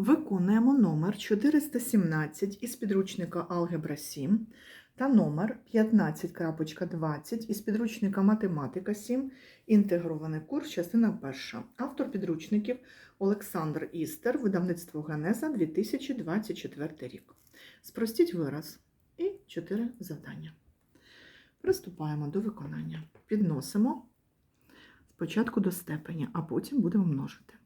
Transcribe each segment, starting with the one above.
Виконуємо номер 417 із підручника Алгебра 7 та номер 15.20 із підручника Математика 7, інтегрований курс, частина перша. Автор підручників Олександр Істер, видавництво Генеза 2024 рік. Спростіть вираз і 4 завдання. Приступаємо до виконання. Підносимо спочатку до степеня, а потім будемо множити.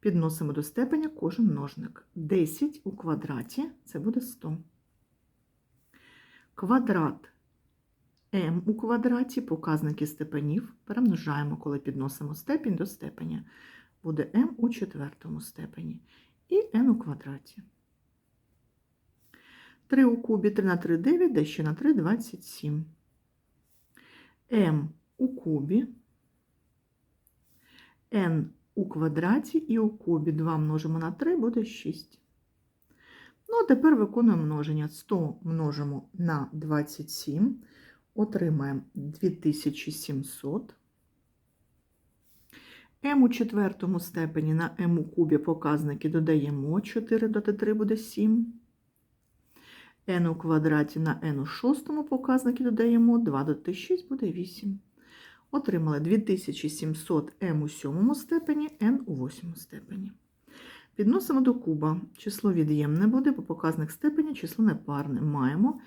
Підносимо до степеня кожен множник. 10 у квадраті це буде 100. Квадрат m у квадраті, показники степенів перемножаємо, коли підносимо степінь до степеня. Буде m у четвертому степені і n у квадраті. 3 у кубі 3 на 3 9, де ще на 3 27. m у кубі, n у квадраті і у кубі 2 множимо на 3 буде 6. Ну, а тепер виконуємо множення. 100 множимо на 27, отримаємо 2700. m у четвертому степені на m у кубі показники додаємо 4 додати 3 буде 7. n у квадраті на n у шостому показники додаємо 2 додати 6 буде 8. Отримали 2700 m у сьомому степені, n у восьмому степені. Підносимо до куба. Число від'ємне буде, бо показник степеня число непарне. Маємо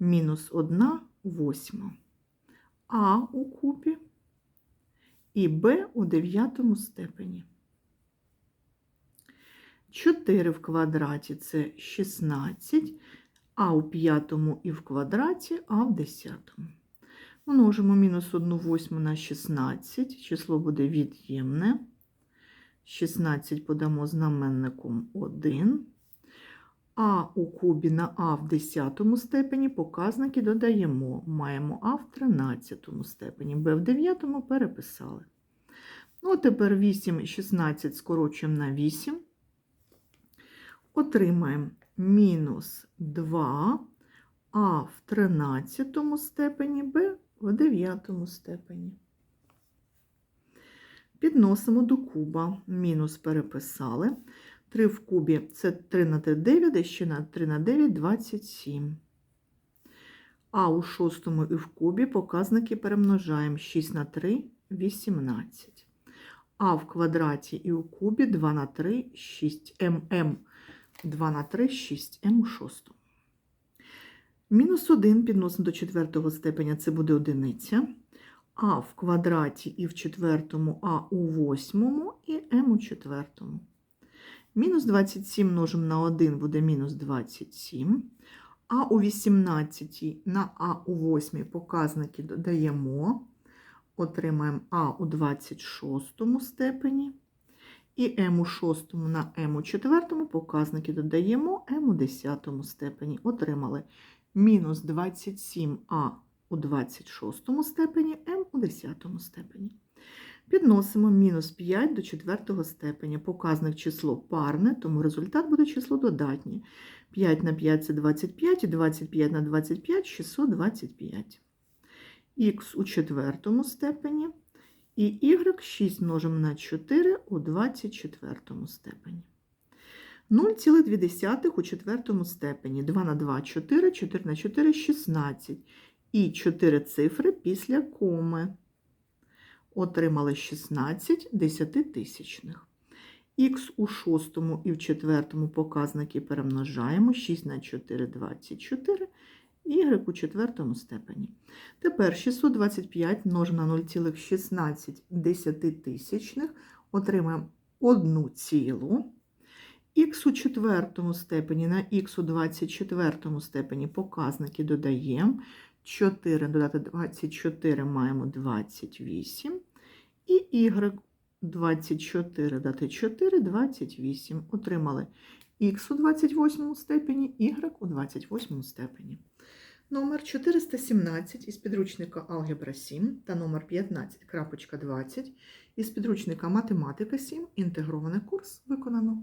мінус 1 восьма. А у кубі і Б у дев'ятому степені. 4 в квадраті це 16, а у п'ятому і в квадраті, а в десятому. Множимо мінус 1 восьму на 16, число буде від'ємне. 16 подамо знаменником 1. А у кубі на А в 10 степені показники додаємо. Маємо А в 13 степені, Б в 9 переписали. Ну, тепер 8 і 16 скорочуємо на 8. Отримаємо мінус 2, А в 13 степені, Б в 9 степені. Підносимо до куба. Мінус переписали. 3 в кубі це 3 на 3 9, а ще на 3 на 9 27. А у шостому і в кубі показники перемножаємо 6 на 3 18. А в квадраті і у кубі 2 на 3 6 ММ 2 на 3 6 М у шостому. Мінус 1 підносимо до четвертого степеня, це буде одиниця. А в квадраті і в четвертому, А у восьмому і М у четвертому. Мінус 27 множимо на 1 буде мінус 27. А у 18 на А у 8 показники додаємо. Отримаємо А у 26 степені. І М у 6 на М у 4 показники додаємо М у 10 степені. Отримали мінус 27А у 26 степені, М у 10 степені. Підносимо мінус 5 до 4 степеня. Показник число парне, тому результат буде число додатнє. 5 на 5 це 25, і 25 на 25 625. Х у 4 степені. І y 6 множимо на 4 у 24 степені. 0,2 у 4 степені. 2 на 2 4, 4 на 4 16 і 4 цифри після коми. Отримали 16 десятитисячних. Х у шостому і в четвертому показники перемножаємо 6 на 4 24, y у четвертому степені. Тепер 625 множимо на 0,16 десятитисячних, отримаємо 1 цілу. Х у четвертому степені на х у 24 степені показники додаємо. 4 додати 24 маємо 28. І y 24 додати 4 28. Отримали х у 28 степені, y у 28 степені. Номер 417 із підручника Алгебра 7 та номер 15.20 із підручника Математика 7. Інтегрований курс виконано.